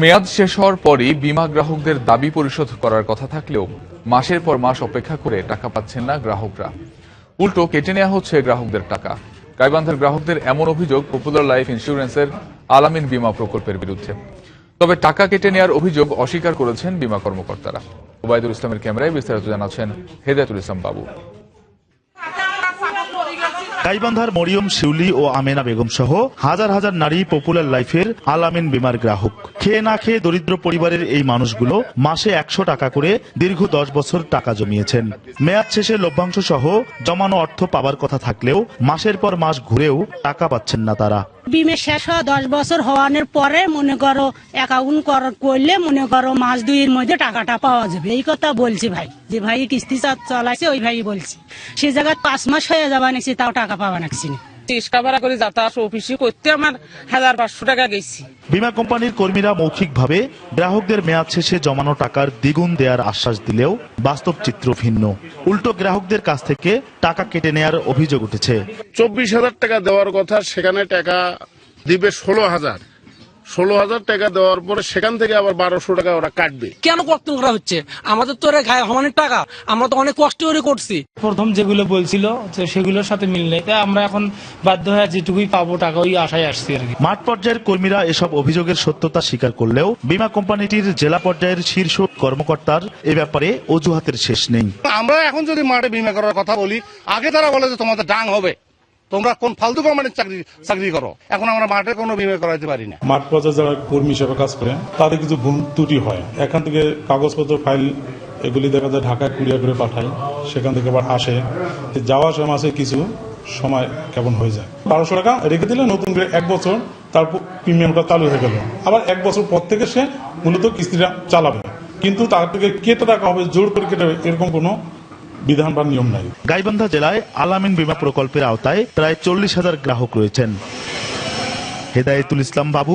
মেয়াদ শেষ হওয়ার পরই বিমা গ্রাহকদের দাবি পরিশোধ করার কথা থাকলেও মাসের পর মাস অপেক্ষা করে টাকা পাচ্ছেন না গ্রাহকরা। উল্টো কেটে নেওয়া হচ্ছে গ্রাহকদের টাকা। গাইবান্ধার গ্রাহকদের এমন অভিযোগ পপুলার লাইফ ইন্স্যুরেন্সের আলামিন বিমা প্রকল্পের বিরুদ্ধে। তবে টাকা কেটে নেওয়ার অভিযোগ অস্বীকার করেছেন বিমা কর্মকর্তারা। ওবায়দুল ইসলামের ক্যামেরায় বিস্তারিত জানাচ্ছেন হেদায়তুল ইসলাম বাবু। গাইবান্ধার মরিয়ম শিউলি ও আমেনা বেগম সহ হাজার হাজার নারী পপুলার লাইফের আলামিন বিমার গ্রাহক। খেয়ে না খেয়ে দরিদ্র পরিবারের এই মানুষগুলো মাসে একশো টাকা করে দীর্ঘ দশ বছর টাকা জমিয়েছেন। মেয়াদ শেষে লভ্যাংশ সহ জমানো অর্থ পাবার কথা থাকলেও মাসের পর মাস ঘুরেও টাকা পাচ্ছেন না তারা। বিমে শেষ হওয়া দশ বছর হওয়ানোর পরে মনে করো অ্যাকাউন্ট করলে মনে করো মাস দুইয়ের মধ্যে টাকাটা পাওয়া যাবে। এই কথা বলছি ভাই। যে ভাই কিস্তি চালাইছে, ওই ভাই বলছি। সে জায়গায় পাঁচ মাস হয়ে যাবা নাকছি তাও টাকা পাওয়া নাকছি না। রিক্সা ভাড়া করে যাতায়াত অফিসে করতে আমার হাজার পাঁচশো টাকা গেছি। বিমা কোম্পানির কর্মীরা মৌখিকভাবে গ্রাহকদের মেয়াদ শেষে জমানো টাকার দ্বিগুণ দেওয়ার আশ্বাস দিলেও বাস্তব চিত্র ভিন্ন। উল্টো গ্রাহকদের কাছ থেকে টাকা কেটে নেয়ার অভিযোগ উঠেছে। চব্বিশ হাজার টাকা দেওয়ার কথা সেখানে টাকা দিবে ষোলো হাজার। ষোলো হাজার টাকা দেওয়ার পরে সেখান থেকে আবার বারোশো টাকা ওরা কাটবে। কেন কর্তন করা হচ্ছে? আমাদের তো গায়ে হমানের টাকা। আমরা তো অনেক কষ্ট করে করছি। প্রথম যেগুলো বলছিল সেগুলোর সাথে মিল নেই। তাই আমরা এখন বাধ্য হয়ে যেটুকুই পাবো টাকা ওই আশায় আসছি আর কি। মাঠ পর্যায়ের কর্মীরা এসব অভিযোগের সত্যতা স্বীকার করলেও বিমা কোম্পানিটির জেলা পর্যায়ের শীর্ষ কর্মকর্তার এ ব্যাপারে অজুহাতের শেষ নেই। আমরা এখন যদি মাঠে বিমা করার কথা বলি আগে তারা বলে যে তোমাদের ডাং হবে। তোমরা কোন ফালতু কোম্পানির চাকরি চাকরি করো? এখন আমরা মাঠে কোনো বিমা করাইতে পারি না। মাঠ পর্যায়ে যারা কর্মী হিসেবে কাজ করে, তাদের কিছু ভুল ত্রুটি হয়। এখান থেকে কাগজপত্র, ফাইল, এগুলি দেখা যায় ঢাকায় কুরিয়ার করে পাঠায়। সেখান থেকে আবার আসে। যাওয়া আসার মাসে কিছু সময় কেমন হয়ে যায়। বারোশো টাকা রেখে দিলে নতুন করে এক বছর তার প্রিমিয়ামটা চালু হয়ে গেল। আবার এক বছর পর থেকে সে মূলত কিস্তিটা চালাবে। কিন্তু তার থেকে কেটে রাখা হবে, জোর করে কেটে এরকম কোনো বিধান বা নিয়ম নাই। গাইবান্ধা জেলায় আলামিন বিমা প্রকল্পের আওতায় প্রায় চল্লিশ হাজার গ্রাহক রয়েছেন। হেদায়তুল ইসলাম বাবু